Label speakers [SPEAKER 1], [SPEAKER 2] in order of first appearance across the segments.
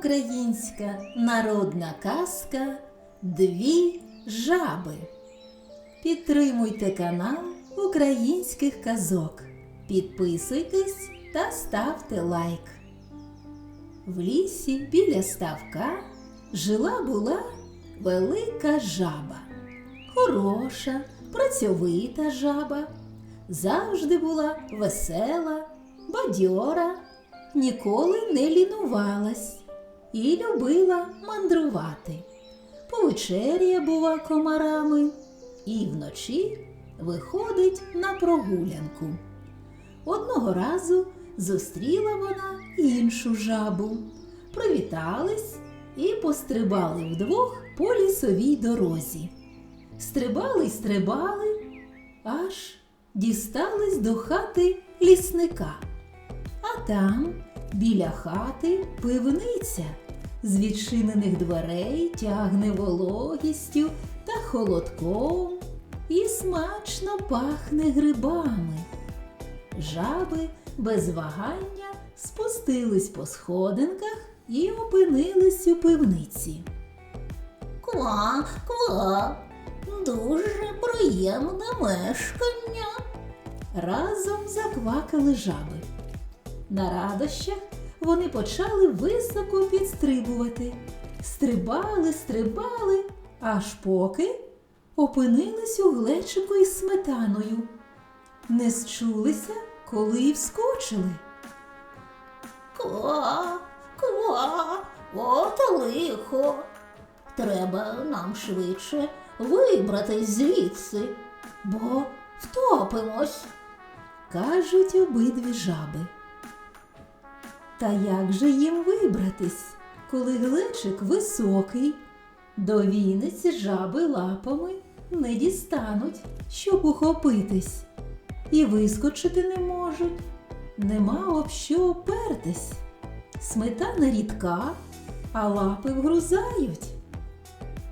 [SPEAKER 1] Українська народна казка Дві жаби. Підтримуйте канал українських казок. Підписуйтесь та ставте лайк. В лісі біля ставка жила була велика жаба. Хороша, працьовита жаба. Завжди була весела, бадьора, ніколи не лінувалась і любила мандрувати. Повечеряє, бува, комарами і вночі виходить на прогулянку. Одного разу зустріла вона іншу жабу. Привітались і пострибали вдвох по лісовій дорозі. Стрибали й стрибали, аж дістались до хати лісника. А там, біля хати, пивниця. З відчинених дверей тягне вологістю та холодком і смачно пахне грибами. Жаби без вагання спустились по сходинках і опинились у пивниці.
[SPEAKER 2] Ква, ква, дуже приємне мешкання.
[SPEAKER 1] Разом заквакали жаби. На радощах вони почали високо підстрибувати. Стрибали, стрибали, аж поки опинились у глечику із сметаною. Не счулися, коли й вскочили.
[SPEAKER 2] Ква, ква, от лихо. Треба нам швидше вибратись звідси, бо втопимось.
[SPEAKER 1] кажуть обидві жаби. Та як же їм вибратись, коли глечик високий, до віниці жаби лапами не дістануть, щоб ухопитись, і вискочити не можуть, нема об що опертись. Сметана рідка, а лапи вгрузають.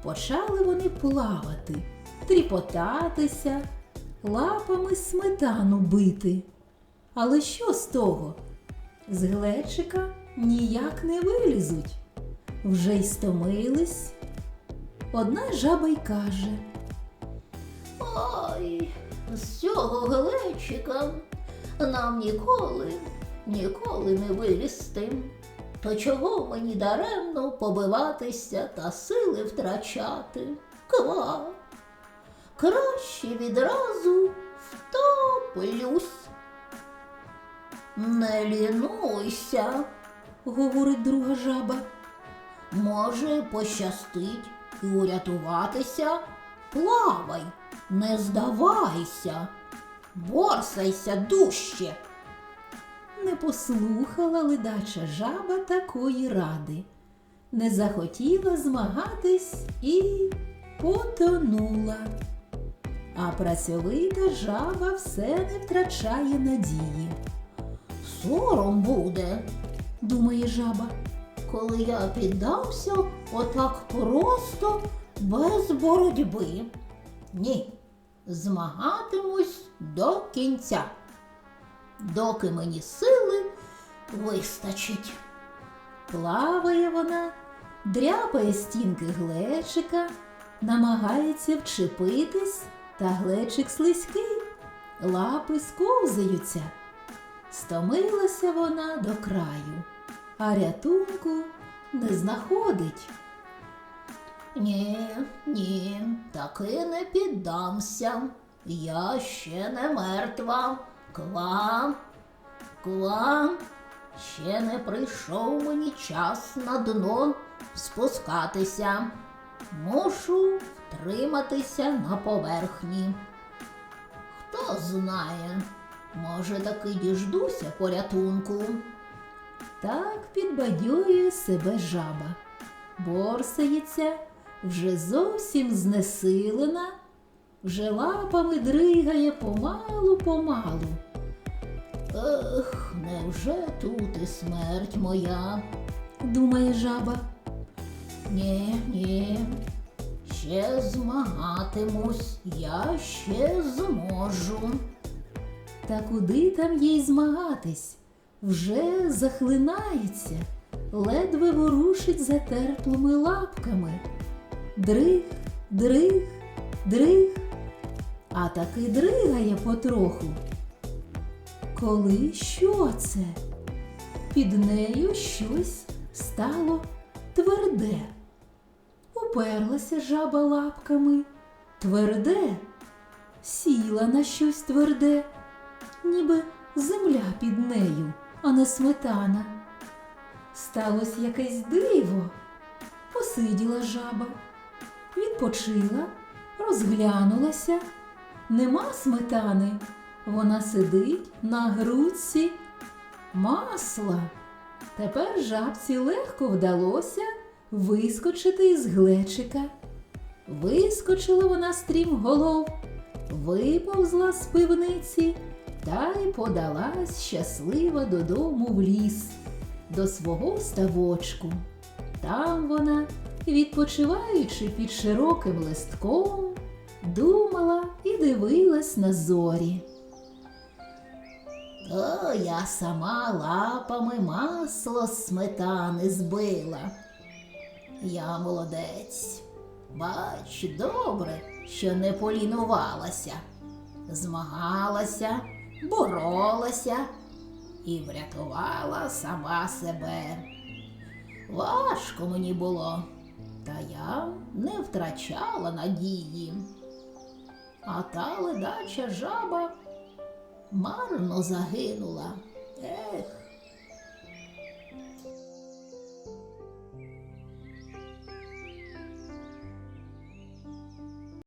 [SPEAKER 1] Почали вони плавати, тріпотатися, лапами сметану бити. Але що з того? З глечика ніяк не вилізуть. Вже й стомились. Одна жаба й каже,
[SPEAKER 2] Ой, з цього глечика нам ніколи, ніколи не вилізти. То чого мені даремно побиватися та сили втрачати? Ква. Краще відразу втоплюсь. Не лінуйся,
[SPEAKER 1] говорить друга жаба.
[SPEAKER 2] може пощастить і урятуватися. Плавай, не здавайся, борсайся дужче.
[SPEAKER 1] Не послухала ледача жаба такої ради, не захотіла змагатись і потонула. А працьовита жаба все не втрачає надії.
[SPEAKER 2] Сором буде,
[SPEAKER 1] Думає жаба,
[SPEAKER 2] коли я піддався отак просто без боротьби. Ні, змагатимусь до кінця, доки мені сили вистачить.
[SPEAKER 1] плаває вона, дряпає стінки глечика, намагається вчепитись, та глечик слизький, лапи сковзаються. Стомилася вона до краю, а рятунку не знаходить.
[SPEAKER 2] Ні, ні, таки не піддамся. Я ще не мертва. Ква, ква, ще не прийшов мені час на дно спускатися. Мушу втриматися на поверхні. Хто знає, може таки діждуся порятунку.
[SPEAKER 1] Так підбадьорює себе жаба. Борсається, вже зовсім знесилена, вже лапами дригає помалу-помалу.
[SPEAKER 2] Ех, невже тут і смерть моя?
[SPEAKER 1] Думає жаба.
[SPEAKER 2] Ні, ні. Ще змагатимусь, я ще зможу.
[SPEAKER 1] Та куди там їй змагатись? Вже захлинається, ледве ворушить затерплими лапками. Дриг, дриг, дриг, а таки дригає потроху. Коли що це? Під нею щось стало тверде. Уперлася жаба лапками. Тверде, сіла на щось тверде, ніби земля під нею, а не сметана. Сталось якесь диво. Посиділа жаба, відпочила, розглянулася. Нема сметани. Вона сидить на грудці масла. Тепер жабці легко вдалося вискочити із глечика. Вискочила вона стрімголов, виповзла з пивниці та й подалась щаслива додому в ліс, до свого ставочку. Там вона, відпочиваючи під широким листком, думала і дивилась на зорі.
[SPEAKER 2] То я сама лапами масло сметани збила. Я молодець. Бач, добре, що не полінувалася. Змагалася, боролася і врятувала сама себе. Важко мені було, та я не втрачала надії. А та ледача жаба марно загинула.